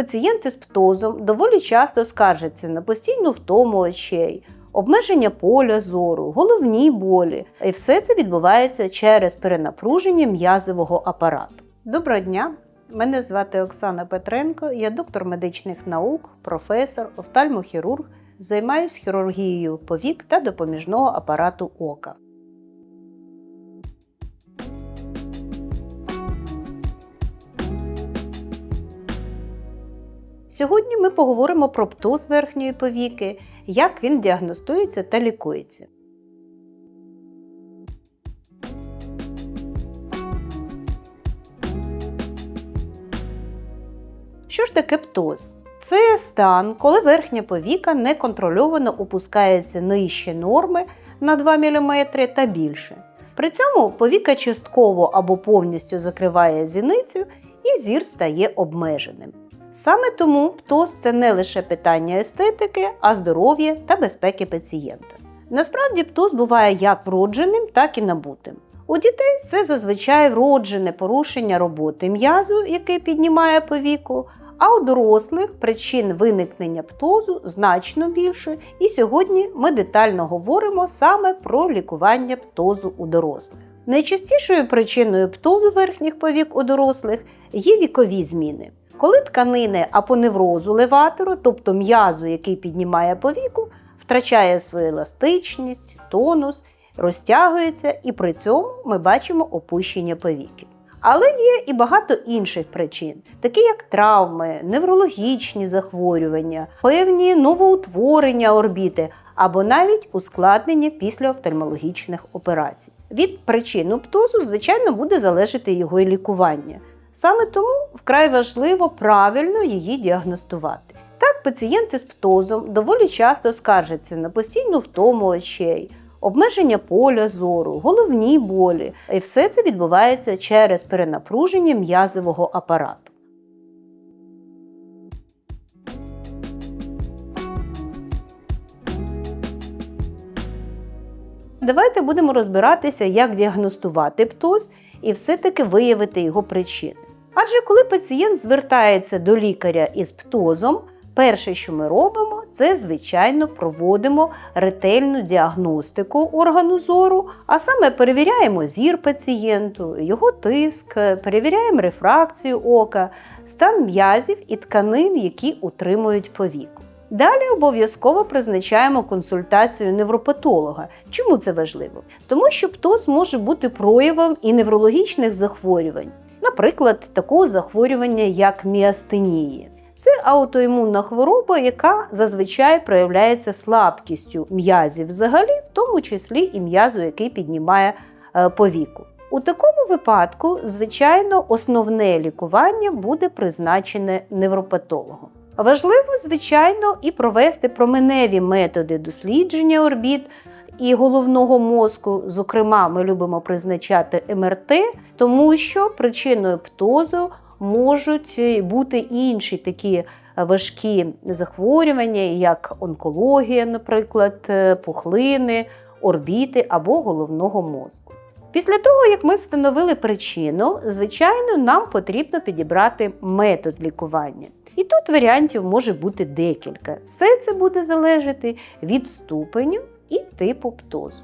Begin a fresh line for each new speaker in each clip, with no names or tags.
пацієнти з птозом доволі часто скаржаться на постійну втому очей, обмеження поля зору, головні болі. І все це відбувається через перенапруження м'язового апарату. Доброго дня! Мене звати Оксана Петренко, я доктор медичних наук, професор, офтальмохірург, займаюся хірургією повік та допоміжного апарату ока. Сьогодні ми поговоримо про птоз верхньої повіки, як він діагностується та лікується. Що ж таке птоз? Це стан, коли верхня повіка неконтрольовано опускається нижче норми на 2 мм та більше. При цьому повіка частково або повністю закриває зіницю і зір стає обмеженим. Саме тому птоз це не лише питання естетики, а здоров'я та безпеки пацієнта. Насправді птоз буває як вродженим, так і набутим. У дітей це зазвичай вроджене порушення роботи м'язу, який піднімає повіку, а у дорослих причин виникнення птозу значно більше, і сьогодні ми детально говоримо саме про лікування птозу у дорослих. Найчастішою причиною птозу верхніх повік у дорослих є вікові зміни. Коли тканини апоневрозу леватору, тобто м'язу, який піднімає повіку, втрачає свою еластичність, тонус, розтягується, і при цьому ми бачимо опущення повіки. Але є і багато інших причин, такі як травми, неврологічні захворювання, певні новоутворення орбіти або навіть ускладнення після офтальмологічних операцій. Від причини птозу, звичайно, буде залежати його і лікування. Саме тому вкрай важливо правильно її діагностувати. Так, пацієнти з птозом доволі часто скаржаться на постійну втому очей, обмеження поля зору, головні болі. І все це відбувається через перенапруження м'язового апарату. Давайте будемо розбиратися, як діагностувати птоз і все-таки виявити його причини. Адже коли пацієнт звертається до лікаря із птозом, перше, що ми робимо, це звичайно проводимо ретельну діагностику органу зору, а саме перевіряємо зір пацієнту, його тиск, перевіряємо рефракцію ока, стан м'язів і тканин, які утримують повіку. Далі обов'язково призначаємо консультацію невропатолога. Чому це важливо? Тому що птоз може бути проявом і неврологічних захворювань, наприклад, такого захворювання, як міастенія. Це аутоімунна хвороба, яка зазвичай проявляється слабкістю м'язів взагалі, в тому числі і м'язу, який піднімає е, повіку. У такому випадку, звичайно, основне лікування буде призначене невропатологом. Важливо, звичайно, і провести променеві методи дослідження орбіт і головного мозку. Зокрема, ми любимо призначати МРТ, тому що причиною птозу можуть бути інші такі важкі захворювання, як онкологія, наприклад, пухлини, орбіти або головного мозку. Після того, як ми встановили причину, звичайно, нам потрібно підібрати метод лікування. І тут варіантів може бути декілька. Все це буде залежати від ступеню і типу птозу.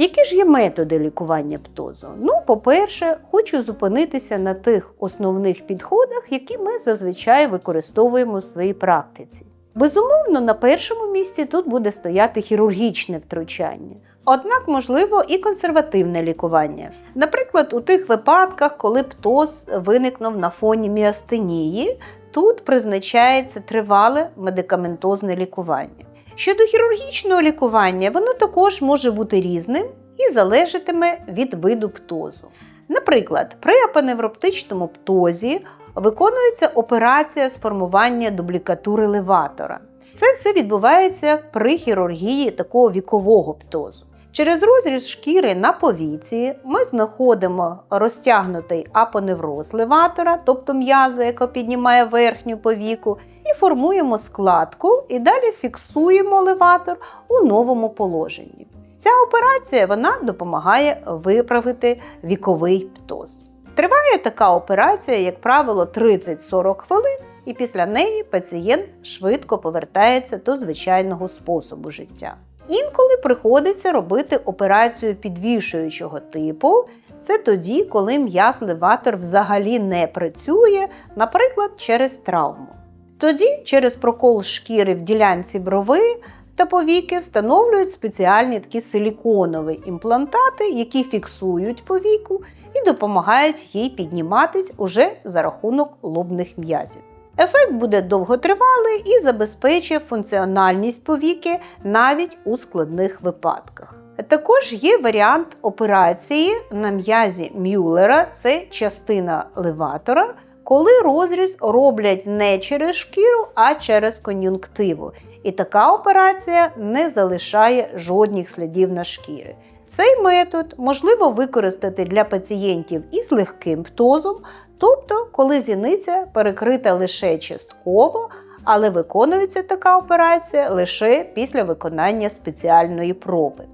Які ж є методи лікування птозу? Ну, по-перше, хочу зупинитися на тих основних підходах, які ми зазвичай використовуємо в своїй практиці. Безумовно, на першому місці тут буде стояти хірургічне втручання. Однак можливо і консервативне лікування. Наприклад, у тих випадках, коли птоз виникнув на фоні міастенії, тут призначається тривале медикаментозне лікування. Щодо хірургічного лікування, воно також може бути різним і залежатиме від виду птозу. Наприклад, при апоневроптичному птозі виконується операція з формування дублікатури леватора. Це все відбувається при хірургії такого вікового птозу. Через розріз шкіри на повіці ми знаходимо розтягнутий апоневроз леватора, тобто м'яза, яка піднімає верхню повіку, і формуємо складку, і далі фіксуємо леватор у новому положенні. Ця операція вона допомагає виправити віковий птоз. Триває така операція, як правило, 30-40 хвилин, і після неї пацієнт швидко повертається до звичайного способу життя. Інколи приходиться робити операцію підвішуючого типу. Це тоді, коли м'яз-леватор взагалі не працює, наприклад, через травму. Тоді через прокол шкіри в ділянці брови та повіки встановлюють спеціальні такі силіконові імплантати, які фіксують повіку і допомагають їй підніматись уже за рахунок лобних м'язів. Ефект буде довготривалий і забезпечує функціональність повіки навіть у складних випадках. Також є варіант операції на м'язі Мюллера, це частина леватора, коли розріз роблять не через шкіру, а через кон'юнктиву. І така операція не залишає жодних слідів на шкірі. Цей метод можливо використати для пацієнтів із легким птозом, тобто коли зіниця перекрита лише частково, але виконується така операція лише після виконання спеціальної проби.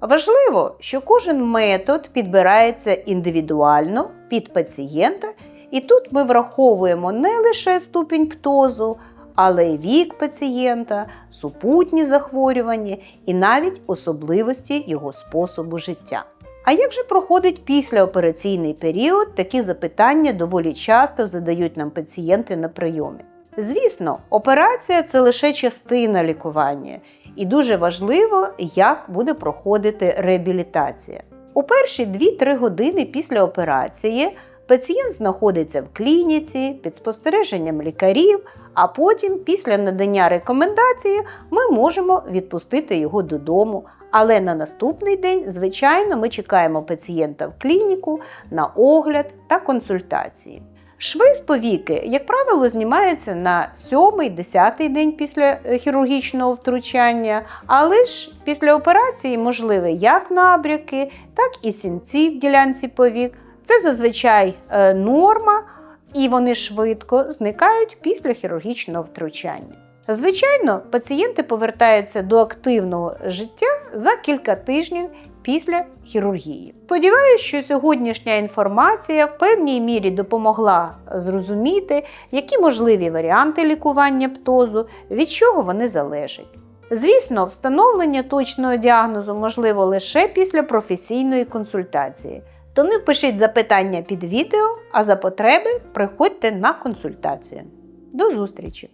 Важливо, що кожен метод підбирається індивідуально під пацієнта, і тут ми враховуємо не лише ступінь птозу, але й вік пацієнта, супутні захворювання і навіть особливості його способу життя. А як же проходить післяопераційний період? Такі запитання доволі часто задають нам пацієнти на прийомі. Звісно, операція це лише частина лікування, і дуже важливо, як буде проходити реабілітація. У перші 2-3 години після операції пацієнт знаходиться в клініці під спостереженням лікарів, а потім, після надання рекомендації, ми можемо відпустити його додому. Але на наступний день, звичайно, ми чекаємо пацієнта в клініку на огляд та консультації. Шви з повіки, як правило, знімаються на 7-10 день після е, хірургічного втручання, але ж після операції можливі як набряки, так і сінці в ділянці повік. Це зазвичай е, норма, і вони швидко зникають після хірургічного втручання. Звичайно, пацієнти повертаються до активного життя за кілька тижнів після хірургії. Сподіваюся, що сьогоднішня інформація в певній мірі допомогла зрозуміти, які можливі варіанти лікування птозу, від чого вони залежать. Звісно, встановлення точного діагнозу можливо лише після професійної консультації. Тому пишіть запитання під відео, а за потреби приходьте на консультацію. До зустрічі!